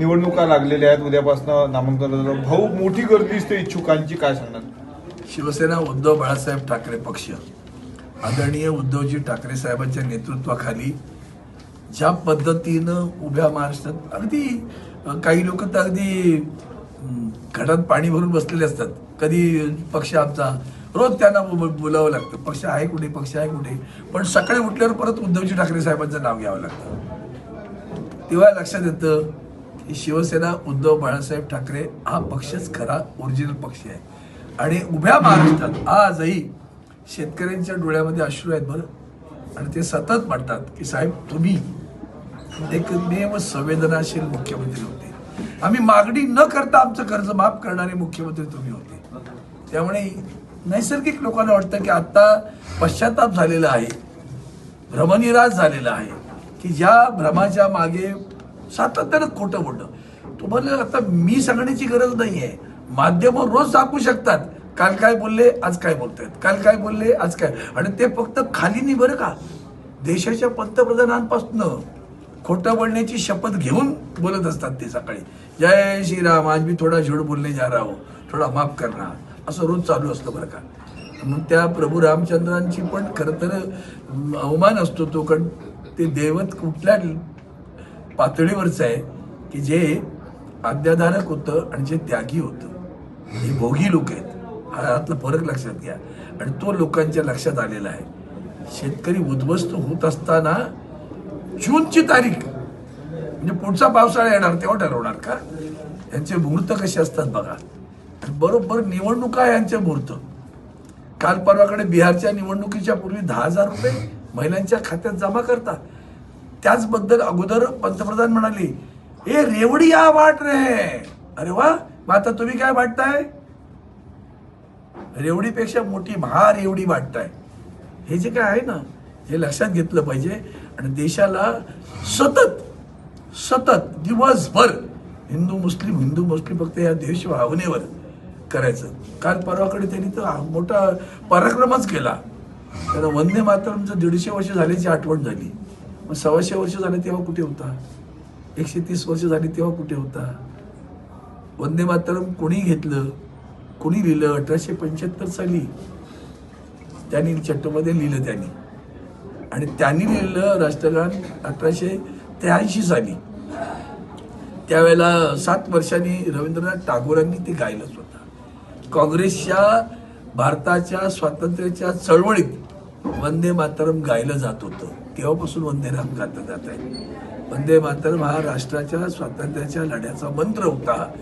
निवडणुका लागलेल्या आहेत उद्यापासून नामांकन भाऊ मोठी गर्दी दिसते इच्छुकांची काय सांगणार? शिवसेना उद्धव बाळासाहेब ठाकरे पक्ष. आदरणीय उद्धवजी ठाकरे साहेबांच्या नेतृत्वाखाली ज्या पद्धतीनं उभ्या महाराष्ट्रात अगदी काही लोक तर अगदी घटात पाणी भरून बसलेले असतात. कधी पक्ष आमचा रोज त्यांना बोलावं लागतं. पक्ष आहे कुठे पक्ष आहे कुठे? पण सकाळी उठल्यावर परत उद्धवजी ठाकरे साहेबांचं नाव घ्यावं लागतं. तेव्हा लक्षात येतं की शिवसेना उद्धव बाळासाहेब ठाकरे हा पक्षच खरा ओरिजिनल पक्ष आहे. आणि उभ्या महाराष्ट्रात आजही शेतकऱ्यांच्या डोळ्यामध्ये अश्रू आहेत बरं. आणि ते सतत म्हणतात की साहेब तुम्ही एकमेव संवेदनाशील मुख्यमंत्री होते. आम्ही मागणी न करता आमचं कर्ज माफ करणारे मुख्यमंत्री तुम्ही होते. त्यामुळे नैसर्गिक लोकांना वाटतं की आता पश्चाताप झालेला आहे भ्रमनिराश झालेला आहे की ज्या भ्रमाच्या मागे सातत्यानं खोटं बोलणं. तुम्हाला आता मी सांगण्याची गरज नाही आहे माध्यम रोज दाखवू शकतात. काल काय बोलले आज काय बोलतायत. काल काय बोलले आज काय? आणि ते फक्त खाली नाही बरं का? देशाच्या पंतप्रधानांपासून खोटं बोलण्याची शपथ घेऊन बोलत असतात ते सकाळी. जय श्रीराम आज मी थोडा झूड बोलणे जा रहा थोडा माफ करणार असं रोज चालू असतं बरं का? मग त्या प्रभू रामचंद्रांची पण खरं तर अवमान असतो तो कारण ते दैवत कुठल्या पातळीवरचं आहे की जे आज्ञाधारक होतं आणि जे त्यागी होतं. हे भोगी लोक आहेत. हा यातला फरक लक्षात घ्या. आणि तो लोकांच्या लक्षात आलेला आहे. शेतकरी उद्ध्वस्त होत असताना जूनची तारीख म्हणजे पुढचा पावसाळा येणार तेव्हा ठरवणार का? यांचे मुहूर्त कसे असतात बघा. बरोबर निवडणुका यांचे मुहूर्त. काल परवाकडे बिहारच्या निवडणुकीच्या पूर्वी दहा हजार रुपये महिलांच्या खात्यात जमा करतात. त्याचबद्दल अगोदर पंतप्रधान म्हणाले ए रेवडिया वाट रे. अरे वा मग आता तुम्ही काय वाटताय? रेवडीपेक्षा मोठी महारेवडी वाटताय. हे जे काय आहे ना हे लक्षात घेतलं पाहिजे. आणि देशाला सतत सतत दिवसभर हिंदू मुस्लिम हिंदू मुस्लिम फक्त या देश भावनेवर करायचं. काल परवाकडे त्यांनी तर मोठा पराक्रमच केला. त्याला वंदे मातरमचं दीडशे वर्ष झाल्याची आठवण झाली. मग सव्वाशे वर्ष झाले तेव्हा कुठे होता? एकशे तीस वर्ष झाली तेव्हा कुठे होता? वंदे मातरम कोणी घेतलं? कोणी लिहिलं? अठराशे पंच्याहत्तर साली. त्यांनी चट्टमध्ये लिहिलं त्यांनी. आणि त्यांनी लिहिलं राष्ट्रगान अठराशे त्र्याऐंशी साली. त्यावेळेला सात वर्षांनी रवींद्रनाथ टागोरांनी ते गायलं स्वतः. काँग्रेसच्या भारताच्या स्वातंत्र्याच्या चळवळीत वंदे मातरम गायलं जात होतं. तेव्हापासून वंदे राम गातं जात आहे. वंदे मातरम हा राष्ट्राच्या स्वातंत्र्याच्या लढ्याचा मंत्र होता.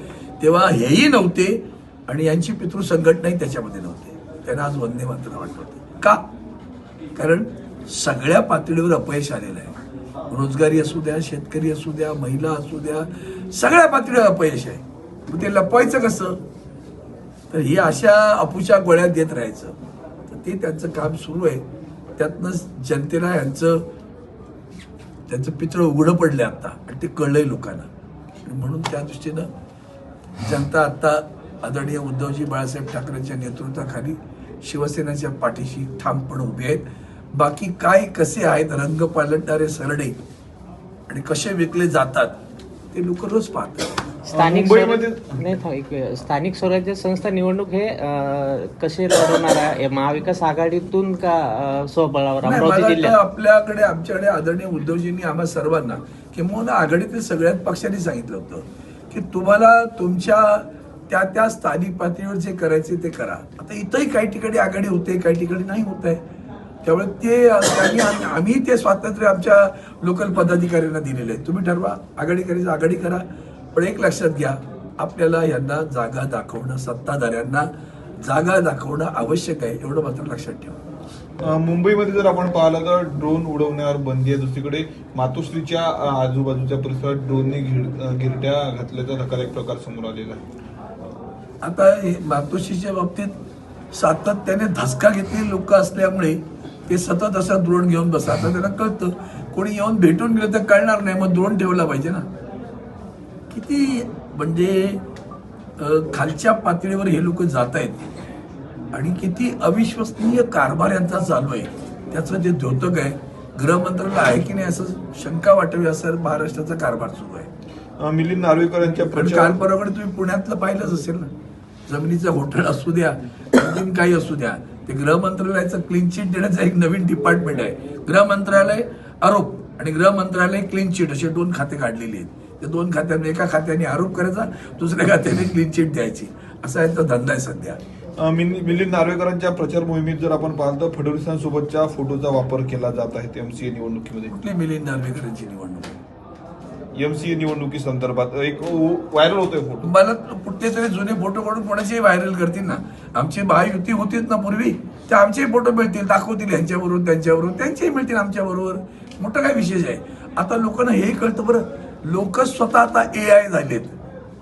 तेव्हा हेही नव्हते आणि यांची पितृ संघटनाही त्याच्यामध्ये नव्हते. त्यांना आज वंदे मातरम वाटत का? कारण सगळ्या पातळीवर अपयश आलेलं आहे. रोजगारी असू द्या शेतकरी असू द्या महिला असू द्या सगळ्या पातळीवर अपयश आहे. मग ते लपवायचं कसं? तर ही अशा अपुच्या गोळ्यात देत राहायचं. तर ते त्यांचं काम सुरू आहे. त्यातनं जनतेला यांचं त्यांचं पित्र उघडं पडलंय आता आणि ते कळलंय लोकांना. आणि म्हणून त्या दृष्टीनं जनता आता आदरणीय उद्धवजी बाळासाहेब ठाकरेंच्या नेतृत्वाखाली शिवसेनेच्या पाठीशी ठामपणे उभे आहेत. बाकी काय कसे आहेत रंग पालटणारे सरडे आणि कसे विकले जातात ते लोक रोज पाहतात. स्थानिक मुंबईमध्ये- नाही थांब, एक वेळ. स्थानिक स्वराज्य संस्था निवडणूक हे अं, कसे लढवणार आहे? महाविकास आघाडीतून का अं, स्वबळावर? नाही, मला अमरावती वाटतं जिल्ह्यात. आपल्याकडे आमच्याकडे आदरणीय उद्धवजींनी आम्हा सर्वांना किंवा आघाडीतील सगळ्याच पक्षांनी सांगितलं होतं की तुम्हाला तुमच्या त्या त्या स्थानिक पातळीवर जे करायचे ते करा. आता इथंही काही ठिकाणी आघाडी होते काही ठिकाणी नाही होत आहे. त्यामुळे ते त्यांनी आम्ही- आम्ही ते स्वातंत्र्य आमच्या लोकल पदाधिकाऱ्यांना दिलेलं आहे. तुम्ही ठरवा आघाडी करायचं आघाडी करा. पण एक लक्षात घ्या आपल्याला यांना जागा दाखवणं सत्ताधाऱ्यांना जागा दाखवणं आवश्यक आहे एवढं मात्र लक्षात ठेवा. मुंबईमध्ये जर आपण पाहिलं तर ड्रोन उडवण्यावर बंदी आहे. दुसरीकडे मातोश्रीच्या आजूबाजूच्या परिसरात ड्रोनने गिरट्या घातल्याचा धक्कादायक प्रकार समोर आलेला आहे. आता हे मातोश्रीच्या बाबतीत सातत्याने धसका घेतलेली लोक असल्यामुळे ते सतत असा द्रोण घेऊन बसा आता त्यांना कळतं कोणी येऊन भेटून गेलं तर कळणार नाही मग द्रोण ठेवला पाहिजे ना. किती म्हणजे खालच्या पातळीवर हे लोक जात आहेत आणि किती अविश्वसनीय कारभार यांचा चालू आहे. त्याचं जे द्योतक आहे गृह मंत्रालय आहे की नाही असं शंका वाटावी असं महाराष्ट्राचा कारभार सुरू आहे. मिलिंद नार्वेकर यांच्या पण प्रचार काल परवाकडे तुम्ही पुण्यातलं पाहिलंच असेल ना. जमिनीचं होटल असू द्या आणखीन काही असू द्या. ते गृह मंत्रालयाचं क्लीन चिट देण्याचं एक नवीन डिपार्टमेंट आहे. गृह मंत्रालय आरोप आणि गृह मंत्रालय क्लीन चिट असे दोन खाते काढलेली आहेत. त्या दोन खात्याने एका खात्याने आरोप करायचा दुसऱ्या खात्याने क्लीन चिट द्यायची. असा यांचा धंदा आहे सध्या. मिलिंद नार्वेकरांच्या प्रचार मोहिमेत जर आपण पाहिलं तर फडणवीसांसोबतच्या फोटोचा वापर केला जात आहे एमसीए निवडणुकीमध्ये. कुठली मिलिंद नार्वेकरांची निवडणूक? एमसीए निवडणुकी संदर्भात एक व्हायरल होतोय फोटो. मला कुठले तरी जुने फोटो काढून कोणाचेही व्हायरल करतील ना. आमची महायुती होतीच ना पूर्वी? ते आमचेही फोटो मिळतील दाखवतील यांच्याबरोबर त्यांच्याबरोबर त्यांचेही मिळतील आमच्या बरोबर मोठं काय विशेष आहे? आता लोकांना हे कळतं बरं. लोक स्वतः आता ए आय झालेत.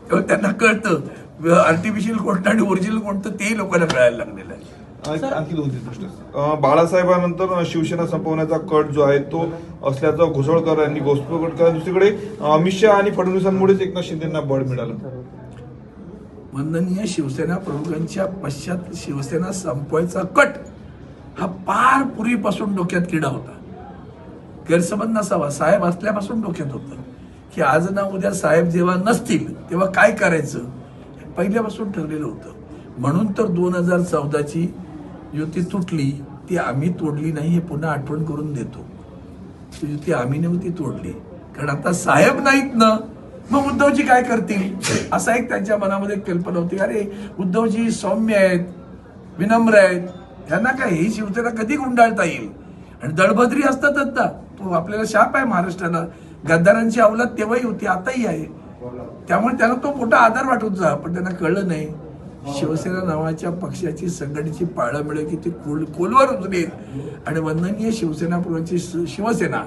तेव्हा त्यांना कळतं आर्टिफिशियल कोणतं आणि ओरिजिनल कोणतं तेही लोकांना कळायला लागलेलं आहे. आणखी आणखी दोन तीन गोष्टी बाळासाहेबांनंतर शिवसेना संपवण्याचा कट जो आहे तो असल्याचं घोषळकर यांनी केला दुसरीकडे अमित शहा आणि फडणवीसांमुळेच एकनाथ शिंदेना बळ मिळालं. वंदनीय शिवसेना प्रमुखांच्या पश्चात शिवसेना संपवायचा कट हा पार पूर्वीपासून डोक्यात किडा होता. गैरसमज नसावा साहेब असल्यापासून डोक्यात होतं. की आज ना उद्या साहेब जेव्हा नसतील तेव्हा काय करायचं? हे पहिल्यापासून ठरलेलं होतं. म्हणून तर दोन हजार चौदाची युती तुटली ती आम्ही तोडली नाही हे पुन्हा आठवण करून देतो. ती युती आम्ही नव्हती तोडली. कारण आता साहेब नाहीत ना मग उद्धवजी काय करतील? असा एक त्यांच्या मनामध्ये एक कल्पना होती अरे उद्धवजी सौम्य आहेत विनम्र आहेत यांना काय ही शिवसेना कधी गुंडाळता येईल? आणि दळभद्री असतातच ना तो आपल्याला शाप आहे महाराष्ट्राला. गद्दारांची अवलाद तेव्हाही होती आताही आहे. त्यामुळे त्यांना तो मोठा आधार वाटत होता पण त्यांना कळलं नाही. शिवसेना नावाच्या पक्षाची संघटनेची पाळंमुळे किती खोल खोलवर उचलेल आणि वंदनीय शिवसेना पूर्वाची शिवसेना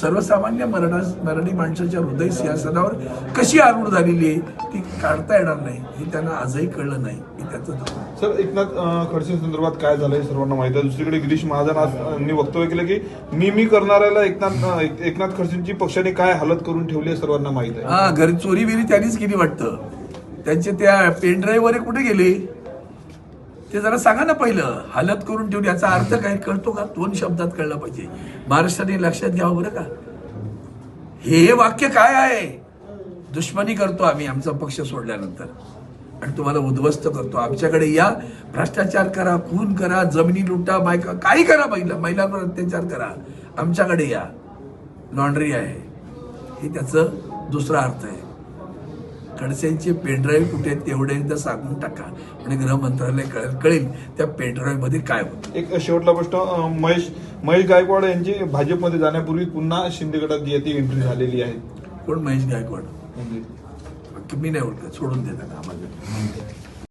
सर्वसामान्य मराठा मराठी माणसाच्या हृदय सिंहासनावर कशी आरूढ झालेली आहे ती काढता येणार नाही हे त्यांना आजही कळलं नाही हे त्याचं. सर एकनाथ खडसे संदर्भात काय झालंय हे सर्वांना माहिती आहे. दुसरीकडे गिरीश महाजन यांनी वक्तव्य केलं की मी मी करणाऱ्याला एकनाथ एकनाथ खडसेंची पक्षाने काय हालत करून ठेवली आहे सर्वांना माहीत आहे. हा घरी चोरी बिरी त्यांनीच केली वाटतं. त्यांचे त्या पेन ड्राईव्ह वगैरे कुठे गेले? ते जरा सांगा ना पहिलं. हालत करून ठेवून याचा अर्थ काय? कळतो का? दोन शब्दात कळला पाहिजे. महाराष्ट्राने लक्षात घ्यावं बरं का? हे वाक्य काय आहे? दुश्मनी करतो आम्ही आमचा पक्ष सोडल्यानंतर. आणि तुम्हाला उद्ध्वस्त करतो. आमच्याकडे या. भ्रष्टाचार करा खून करा जमिनी लुटा बायका काही करा महिला महिलांवर अत्याचार करा. आमच्याकडे या. लॉन्ड्री आहे. हे त्याचं दुसरा अर्थ आहे. खडसेंचे पेनड्राईव्ह कुठे आहेत तेवढे एकदा सांगून टाका. आणि गृह मंत्रालय कळेल कळेल त्या पेनड्राईव्हमध्ये काय होतं. एक शेवटला अं, महेश महेश गायकवाड यांची भाजपमध्ये जाण्यापूर्वी पुन्हा शिंदे गटात जी आहे ती एंट्री झालेली आहे. कोण महेश गायकवाड? म्हणजे? मी नाही ओळखत सोडून देतात आम्हाला?